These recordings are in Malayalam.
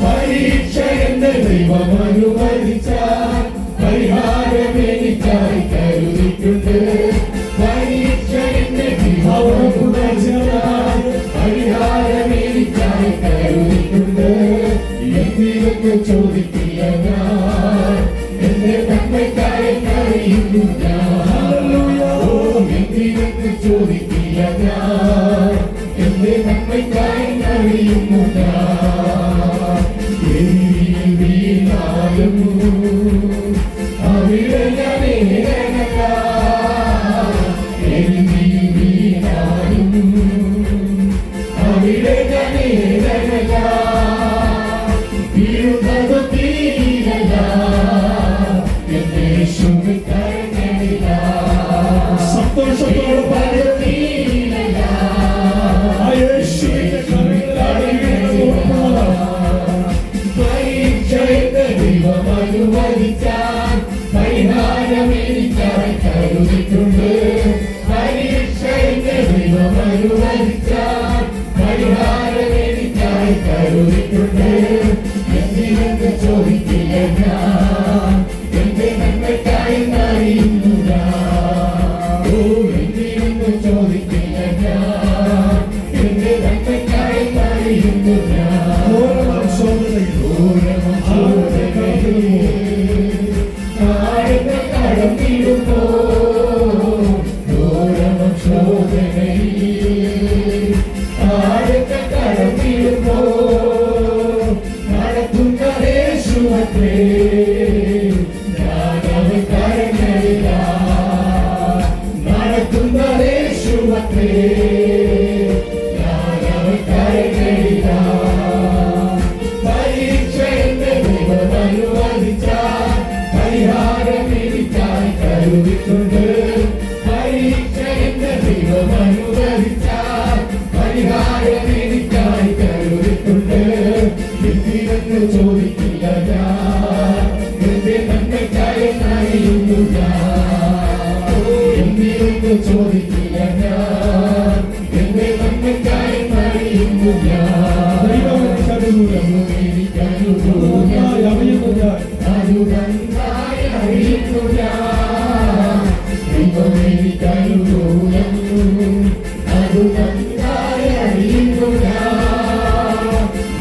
പരീക്ഷ എന്ന ദൈവം അനുവദിച്ച പരിഹാരം എനിക്കായി കരുതിയിട്ടുണ്ട് പരീക്ഷ എന്നെ പരിഹാരം എനിക്കായി കരുതിയിട്ടുണ്ട് എന്തിനൊക്കെ ചോദിക്കില്ല ഞാൻ എന്റെ തന്മയ്ക്കായി കഴിയുന്നില്ല എന്തിനൊക്കെ ചോദിക്കില്ല ഞാൻ. നിന്റെ നന്മയ്ക്കായി കഴിയുന്നു അവിടെ ഞാൻ ഏകനല്ല അവിടെ ഞാൻ ഏകനല്ല ഇരുന്നത് തീരല്ല എന്റെ ശുഭിക്കായി സന്തോഷത്തോടെ പരിഹാരമെനിക്കായി കരുതിട്ടുണ്ട് എന്നിലെന്ന് ചോദിക്കില്ല ഞാൻ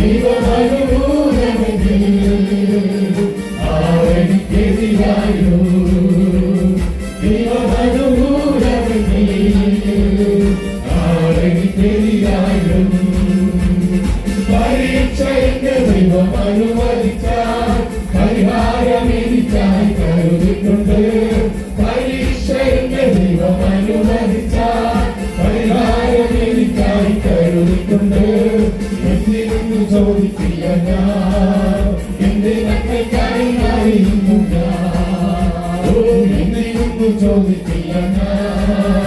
Viva ചോദിക്കുന്നു ചോദിക്കില്ല ഞാൻ.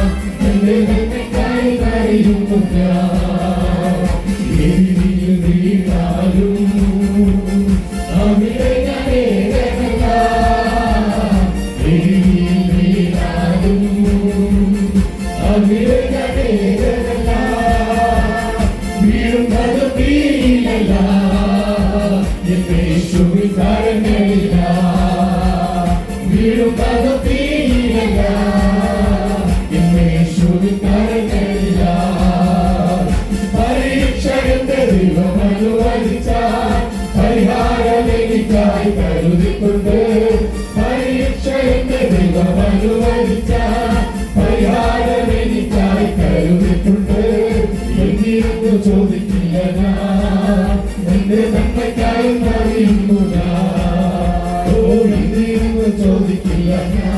എനിക്കായി കരുതിക്കൊണ്ട് പരീക്ഷയുടെ കരുതിക്കൊണ്ട് എന്നിരുന്നു ചോദിക്കില്ല എന്റെ നന്മയ്ക്കായി ഓ എന്നിരുന്നു ചോദിക്കില്ല ഞാൻ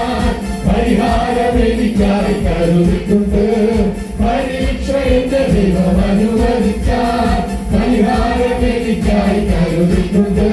പരിഹാരം എനിക്കായി കരുതിട്ടുണ്ട് പരീക്ഷ എന്റെ ദൈവം അനുവദിക്കാൻ പരിഹാരം കരുതിട്ടുണ്ട്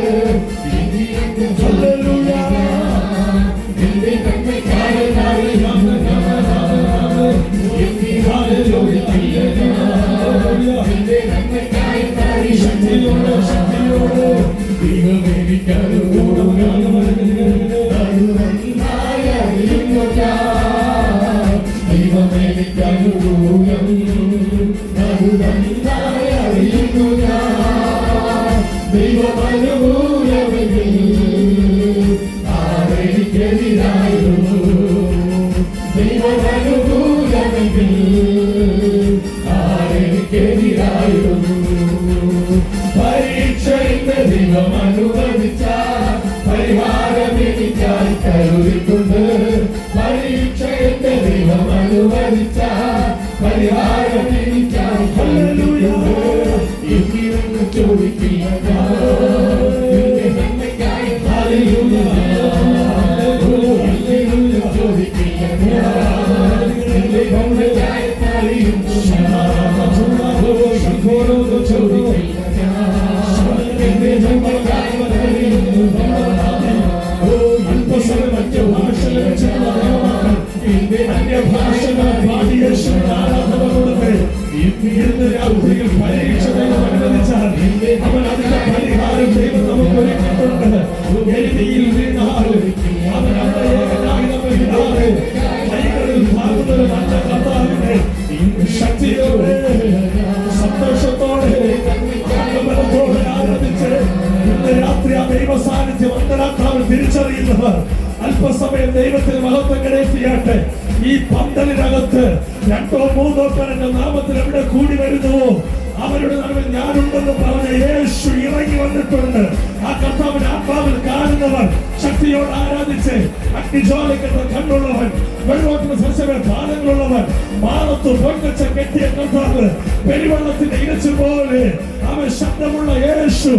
ഇനിയൊന്ന് ദൈവത്തിന് മഹത്വം കടത്തിയാട്ടെ ഈ പന്തലിനകത്ത് രണ്ടോ മൂന്നോ പേരുടെ നാമത്തിൽ എവിടെ കൂടി വരുന്നുവോ അവരുടെ നടുവിൽ ഞാനുണ്ടെന്ന് പറഞ്ഞ യേശു ഇറങ്ങി വന്നിട്ടുണ്ട്. ആ കർത്താവിന് ആത്മാവിൽ കാണുന്നവർ ശക്തിയോട് ആരാധിച്ച് അഗ്നിജ്വാലിക്കുന്ന കണ്ണുള്ളവൻ വെള്ളോട്ടിന് സസ്യമേ പാദങ്ങളുള്ളവൻ മാനത്ത് പൊക്കച്ച കെട്ടിയ കർത്താവ് പെരുവെള്ളത്തിന്റെ ഇരച്ചു പോലെ അവൻ ശബ്ദമുള്ള യേശു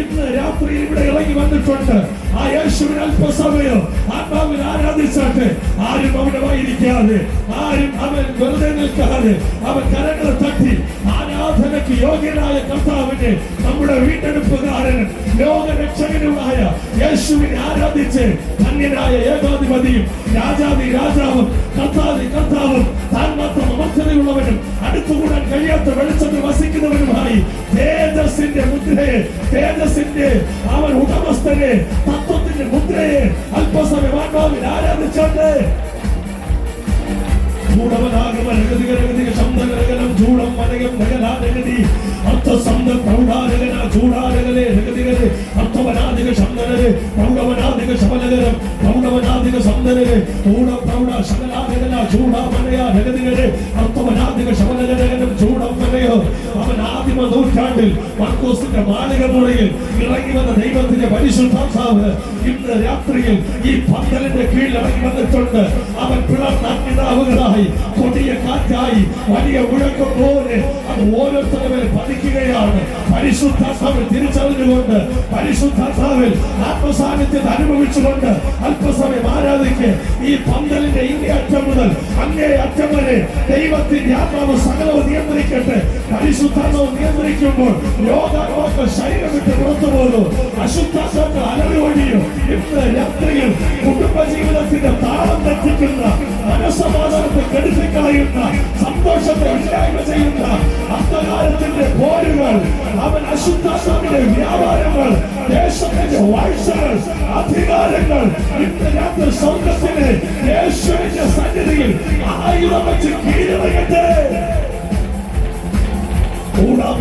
ഇന്ന് രാത്രി ഇവിടെ ഇറങ്ങി വന്നിട്ടുണ്ട്. ആ യേശുവിന് അല്പസമയം ആത്മാവിൽ ആരാധിച്ചാട്ടെ. ആരും അവിടമായിരിക്കാതെ ആരും അവൻ വെറുതെ നിൽക്കാതെ അവൻ കരങ്ങൾ തട്ടി ആരാധനയ്ക്ക് യോഗ്യനായ കർത്താവിനെ നമ്മുടെ വീണ്ടെടുപ്പുകാരനും ലോകരക്ഷകനുമായ യേശുവിനെ ആരാധിച്ച് ധന്യനായ ഏകാധിപതിയും രാജാതി രാജാവും കർത്താതി കർത്താവും താൻ മാത്രം അമർത്തതയുള്ളവനും അടുത്തുകൂടാൻ കഴിയാത്ത വെളിച്ചത്തിൽ വസിക്കുന്നവനുമായി തേജസിന്റെ മുദ്രയെ തേജസിന്റെ അവൻ ഉടമസ്ഥനെ തത്വത്തിന്റെ മുദ്രയെ അല്പസമയം ആത്മാവിൽ ആരാധിച്ചോണ്ട് ശബ്ദ ശബ്ദഗരകലം ചൂടം വനകം അർത്ഥ അർത്ഥസന്ധ പ്രൗഢാനഗന ചൂടാനഗലെ നഗതികരെ അർത്ഥവനാദിക ശബ്ദനരെ പ്രൗഢവനാദിക ശബലകരം പ്രൗഢവനാദിക സന്ദനരെ ഊട പ്രൗഢ ശകലാനഗന ചൂടാമനയ നഗതികരെ അർത്ഥവനാദിക ശബലകരകനം ചൂടം വനയോ അവൻ ആദിമ നൂറ്റാണ്ടിൽ മർക്കോസിന്റെ മാളിക മുറിയിൽ ഇറങ്ങി വന്ന ദൈവത്തിന്റെ പരിശുദ്ധാത്മാവ് ഇന്ന് രാത്രിയിൽ ഈ പന്തലിന്റെ കീഴിൽ ഇറങ്ങി വന്നിട്ടുണ്ട്. അവൻ പിളർന്ന കൊടിയ കാറ്റായി വലിയ മുഴക്കം പോലെ അത് ഓരോരുത്തരുടെ പതിക്കുകയാണ്. പരിശുദ്ധാത്മാവിൽ തിരിച്ചറിഞ്ഞുകൊണ്ട് പരിശുദ്ധാത്മാവിൽ ആത്മസാന്നിധ്യത്തെ അനുഭവിച്ചുകൊണ്ട് അല്പസമയം ആരാധിക്ക് ഈ പന്തലിന്റെ ഇങ്ങേ അറ്റം മുതൽ അങ്ങേ അറ്റം വരെ ദൈവത്തിന്റെ ആത്മാവ് സകലവും നിയന്ത്രിക്കട്ടെ. പരിശുദ്ധാത്മാവ് നിയന്ത്രിക്കുമ്പോൾ രോഗാരോഗ ശരീരം വിട്ട് പുറത്തു പോകുന്നു. അശുദ്ധാത്മാക്കൾ അലറി ഇന്ന് രാത്രിയിൽ കുടുംബ ജീവിതത്തിന്റെ താളം തെറ്റിക്കുന്ന മനസമാധാനത്തെ കെടുത്തിക്കളയുന്ന സന്തോഷത്തെ ഇല്ലായ്മ ചെയ്യുന്ന അന്ധകാരത്തിന്റെ പോരുകൾ അവൻ അശുദ്ധാത്മാവിന്റെ വ്യാപാരങ്ങൾ ദേശത്തിന്റെ വാഴ്ചകൾ അധികാരങ്ങൾ ഇന്ന് രാത്രി സ്വർഗത്തിന് യേശുവിന്റെ സന്നിധിയിൽ ആയുധം വെച്ച് കീഴടങ്ങട്ടെ. ചൂടം